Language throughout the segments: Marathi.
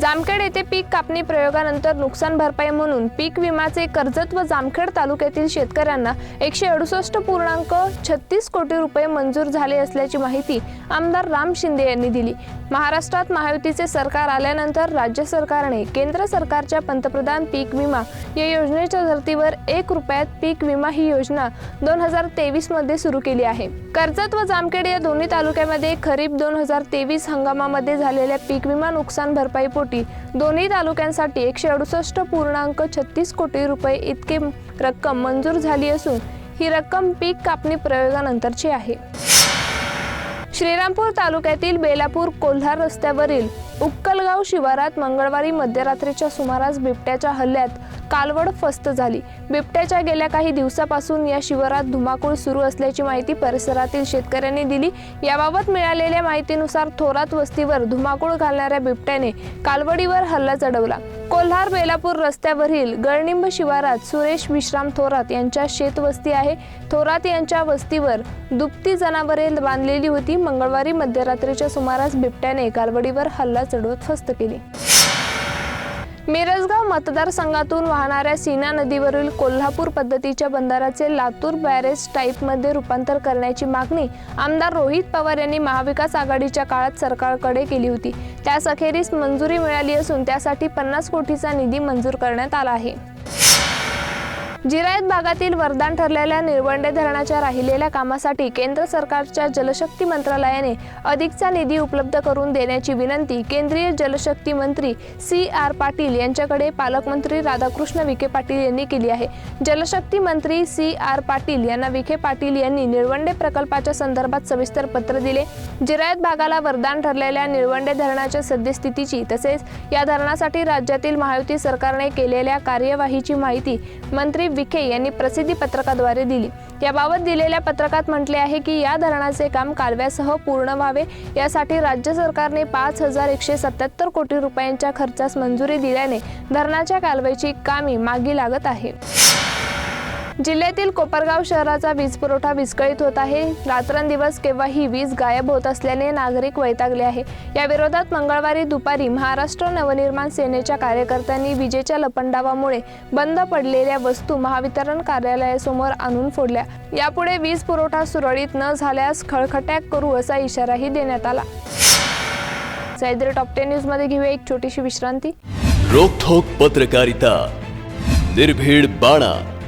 जामखेड येथे पीक कापणी प्रयोगानंतर नुकसान भरपाई म्हणून पीक विमाचे कर्जत व जामखेड तालुक्यातील शेतकऱ्यांना एकशे अडुसष्ट पूर्णांक छत्तीस कोटी रुपये मंजूर झाले असल्याची माहिती आमदार राम शिंदे यांनी दिली. महाराष्ट्रात महायुतीचे सरकार आल्यानंतर राज्य सरकारने केंद्र सरकारच्या पंतप्रधान पीक विमा या योजनेच्या धर्तीवर एक रुपयात पीक विमा ही योजना दोन हजार तेवीसमध्ये सुरू केली आहे. कर्जत व जामखेड या दोन्ही तालुक्यामध्ये खरीप दोन हजार तेवीस हंगामामध्ये झालेल्या पीक विमा नुकसान भरपाई कोटी. दोन्ही तालुक्यांसाठी एकशे अडुसष्ट पूर्णांक छत्तीस कोटी रुपये इतके रक्कम मंजूर झाली असून ही रक्कम पीक कापणी प्रयोगानंतरची आहे. श्रीरामपूर तालुक्यातील बेलापूर कोल्हार रस्त्यावरील उक्कलगाव शिवारात मंगळवारी मध्यरात्रीच्या सुमारास बिबट्याच्या हल्ल्यात कालवड फस्त झाली. बिबट्याच्या गेल्या काही दिवसापासून या शिवारात धुमाकूळ सुरू असल्याची माहिती परिसरातील शेतकऱ्यांनी दिली. याबाबत मिळालेल्या माहितीनुसार थोरात वस्तीवर धुमाकूळ घालणाऱ्या बिबट्याने कालवडीवर हल्ला चढवला. कोल्हार बेलापूर रस्त्यावरील गळनिंब शिवारात सुरेश विश्राम थोरात यांच्या शेतवस्ती आहे. थोरात यांच्या वस्तीवर दुपती जनावरे बांधलेली होती. मंगळवारी मध्यरात्रीच्या सुमारास बिबट्याने कालवडीवर हल्ला चढवत फस्त केली. मिरजगाव मतदारसंघातून वाहणाऱ्या सीना नदीवरील कोल्हापूर पद्धतीच्या बंधाराचे लातूर बॅरेज टाईपमध्ये रूपांतर करण्याची मागणी आमदार रोहित पवार यांनी महाविकास आघाडीच्या काळात सरकारकडे केली होती. त्यास अखेरीस मंजुरी मिळाली असून त्यासाठी पन्नास कोटीचा निधी मंजूर करण्यात आला आहे. जिरायत भागातील वरदान ठरलेल्या निळवंडे धरणाच्या राहिलेल्या कामासाठी केंद्र सरकारच्या जलशक्ती मंत्रालयाने अधिकचा निधी उपलब्ध करून देण्याची विनंती केंद्रीय जलशक्ती मंत्री सी आर पाटील यांच्याकडे पालकमंत्री राधाकृष्ण विखे पाटील यांनी केली आहे. जलशक्ती मंत्री सी आर पाटील यांना विखे पाटील यांनी निळवंडे प्रकल्पाच्या संदर्भात सविस्तर पत्र दिले. जिरायत भागाला वरदान ठरलेल्या निळवंडे धरणाच्या सद्यस्थितीची तसेच या धरणासाठी राज्यातील महायुती सरकारने केलेल्या कार्यवाहीची माहिती मंत्री विखे यांनी प्रसिद्धी पत्रकाद्वारे दिली. याबाबत दिलेल्या पत्रकात म्हटले आहे की या धरणाचे काम कालव्यासह पूर्ण व्हावे. यासाठी राज्य सरकारने पाच हजार एकशे सत्याहत्तर कोटी रुपयांच्या खर्चास मंजुरी दिल्याने धरणाच्या कालव्याची कामे मागी लागत आहे जिल्ह्यातील कोपरगाव शहराचा वीज पुरवठा विस्कळीत होत आहे. रात्रंदिवस केव्हाही वीज गायब होत असल्याने नागरिक वैतागले आहे. या विरोधात मंगळवारी दुपारी महाराष्ट्र नवनिर्माण सेनेच्या कार्यकर्त्यांनी विजेच्या लपंडावामुळे बंद पडलेल्या वस्तू महावितरण कार्यालयासमोर आणून फोडल्या. यापुढे वीज पुरवठा सुरळीत न झाल्यास खळखट्याक करू असा इशाराही देण्यात आला. सैद्री टॉप टेन न्यूजमध्ये घेऊया एक छोटीशी विश्रांती. रोखोक पत्रकारिता. निर्भीड बाणा.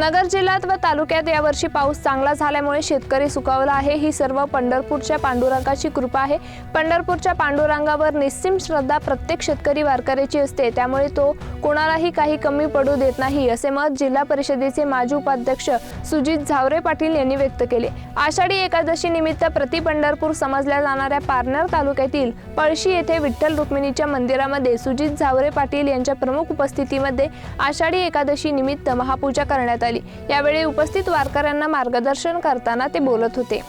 नगर जिल्ह्यात व तालुक्यात यावर्षी पाऊस चांगला झाल्यामुळे शेतकरी सुकावला आहे. ही सर्व पंढरपूरच्या पांडुरंगाची कृपा आहे. पंढरपूरच्या पांडुरंगावर निस्सिम श्रद्धा प्रत्येक शेतकरी वारकऱ्याची असते. त्यामुळे तो कोणालाही काही कमी पडू देत नाही असे मत जिल्हा परिषदेचे माजी उपाध्यक्ष सुजित झावरे पाटील यांनी व्यक्त केले. आषाढी एकादशी निमित्त प्रति पंढरपूर समजल्या जाणाऱ्या पारनेर तालुक्यातील पळशी येथे विठ्ठल रुक्मिणीच्या मंदिरामध्ये सुजित झावरे पाटील यांच्या प्रमुख उपस्थितीमध्ये आषाढी एकादशी निमित्त महापूजा करण्यात आली. यावेळी उपस्थित वारकऱ्यांना मार्गदर्शन करताना ते बोलत होते.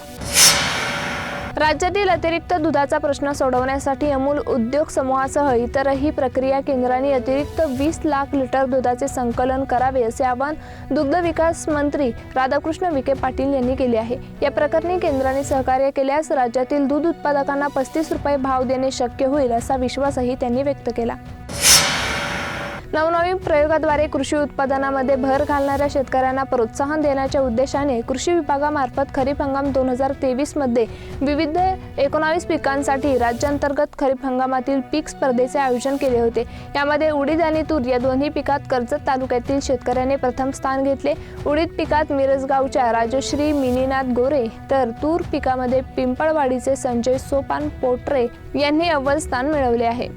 राज्यातील अतिरिक्त दुधाचा प्रश्न सोडवण्यासाठी अमूल उद्योग समूहासह इतरही प्रक्रिया केंद्रांनी अतिरिक्त वीस लाख लिटर दुधाचे संकलन करावे असे आवाहन दुग्ध विकास मंत्री राधाकृष्ण विखे पाटील यांनी केले आहे. या प्रकरणी केंद्राने सहकार्य केल्यास राज्यातील दूध उत्पादकांना पस्तीस रुपये भाव देणे शक्य होईल असा विश्वासही त्यांनी व्यक्त केला. नवनवीन प्रयोगाद्वारे कृषी उत्पादनामध्ये भर घालणाऱ्या शेतकऱ्यांना प्रोत्साहन देण्याच्या उद्देशाने कृषी विभागामार्फत खरीप हंगाम दोन हजार तेवीसमध्ये विविध एकोणावीस पिकांसाठी राज्यांतर्गत खरीप हंगामातील पीक स्पर्धेचे आयोजन केले होते. यामध्ये उडीद आणि तूर या दोन्ही पिकात कर्जत तालुक्यातील शेतकऱ्यांनी प्रथम स्थान घेतले. उडीद पिकात मिरजगावच्या राजश्री मिनीनाथ गोरे तर तूर पिकामध्ये पिंपळवाडीचे संजय सोपान पोट्रे यांनी अव्वल स्थान मिळवले आहे.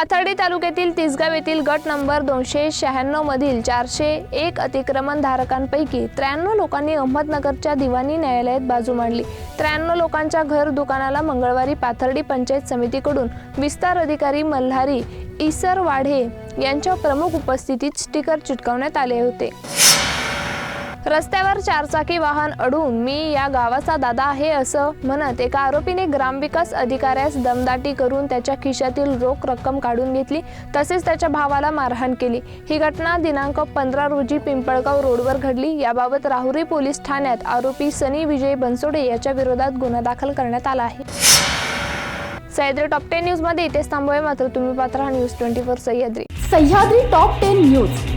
पाथर्डी तालुक्यातील तिसगाव येथील गट नंबर दोनशे शहाण्णव मधील चारशे एक अतिक्रमण धारकांपैकी त्र्याण्णव लोकांनी अहमदनगरच्या दिवाणी न्यायालयात बाजू मांडली. त्र्याण्णव लोकांच्या घर दुकानाला मंगळवारी पाथर्डी पंचायत समितीकडून विस्तार अधिकारी मल्हारी इसर वाढे यांच्या प्रमुख उपस्थितीत स्टिकर चिटकवण्यात आले होते. रस्त्यावर चारचाकी वाहन अडून मी या गावाचा दादा आहे असं म्हणत एका आरोपीने ग्रामविकास अधिकाऱ्यास दमदाटी करून त्याच्या खिशातील रोख रक्कम काढून घेतली. तसेच त्याच्या भावाला मारहाण केली. ही घटना दिनांक पंधरा रोजी पिंपळगाव रोडवर घडली. याबाबत राहुरी पोलीस ठाण्यात आरोपी सनी विजय बनसोडे याच्या विरोधात गुन्हा दाखल करण्यात आला आहे. सह्याद्री टॉप टेन न्यूजमध्ये इथेच थांबूया. मात्र तुम्ही पात्र news twenty four Sahyadri. Sahyadri top ten news.